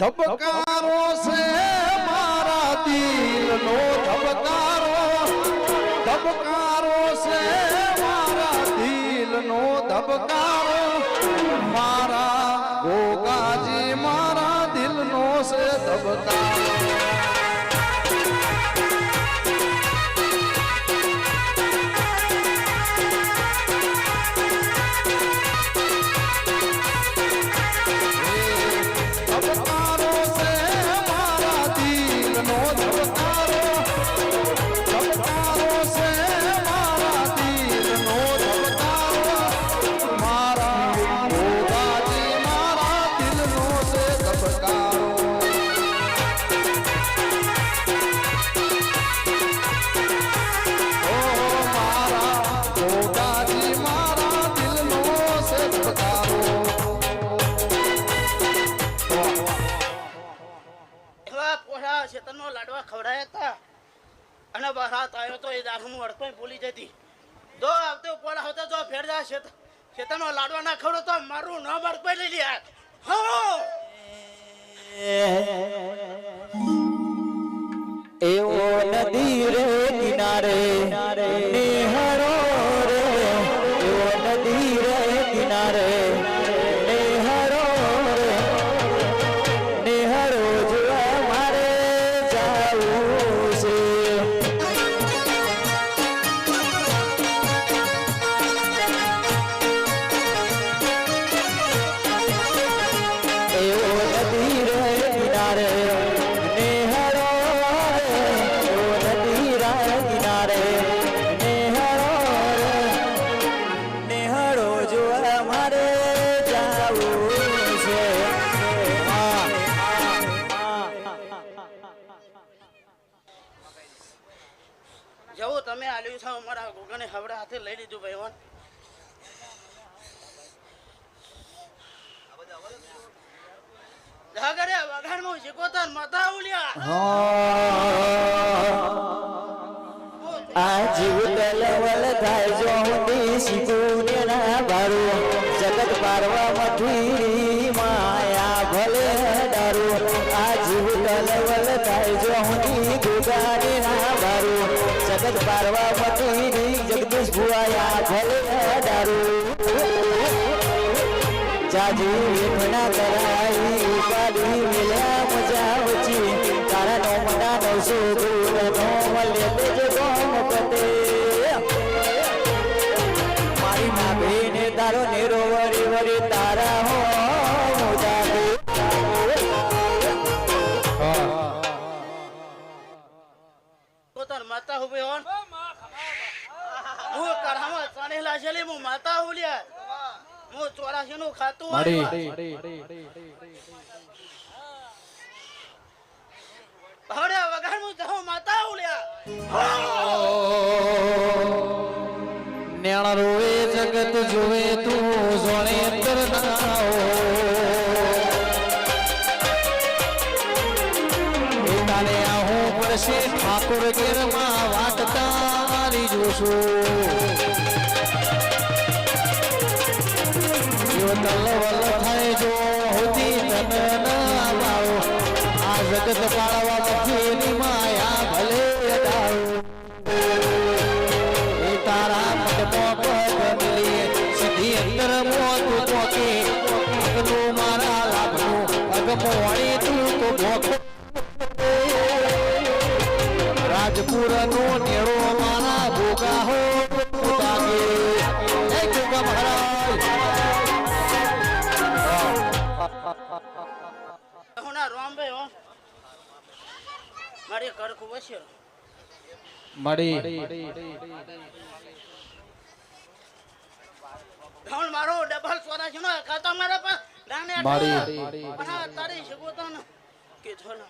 ધબકારો છે મારા દિલનો ધબકારો. ધબકારો છે મારા દિલનો ધબકારો. મારા ગોગાજી, મારા દિલનો છે ધબકારો. લાડવા ખવડાયા હતા. અને બહાર આવ્યો તો એ દારૂનું અડકો ભૂલી જતી. જો આવતે પોળા આવતે જો ફેર જાય છે ખેતરનો લાડવા ના ખવડો તો મારું નામ અડકોય લઈ લે એવો નદી રે કિનારે જવું તમે આલ્યું છો મારા ગોગાને હવડા હાથે લઈ લીધું ભાઈ વન જાગરે વગાડમાં શીખોતા માતા ઉલ્યા. આ જીવ તલવલ થાય જો જગત પારવા મઠી માયા ભલે દારૂ આ જીવ તલવલ થાય જો હું પારવા મઠી જગદીશ ભુવાયા ભલે દારૂ જાજી વેઠના કરાઈ ઉપાડી મિલ્યા મજા વચી તારા નો મના નો દૂર નો મળે તેજ ગોમ પતે. મારી મા બેને તારો નેરો વરી વરી તારા હો. માતા હોવે હોન? કરામાં ચાનેલા હું માતા ઉલ્યા હું ચોરાશી નું ખાતું ભાવડ્યા વગર હું જાઉં માતા ઉલ્યા નેણ રોવે જગત જોવે તું જોણે અંતર તારે આહું પડશે ઠાકોર કેરમાં વાટતા મારી જોશું. જો તલવલ થાય જો હોતી તન ના પાવો આ જગત પાળવા મથેલી માયા ભલે દાવ એ તારા પદમાં પદ મિલીએ સીધી અંદર મોતું પોકે પગનું મારા લાભનું પગ મોડી તું તો ભોકો રાજપુર નો નેળો મારા ભોગા હો મારી ખૂબ છે મળી ધણ મારો ડબલ સોરા છે ને ખાતા મારા પર દાને મારી. તારી શીખવતો ને. કે થોડા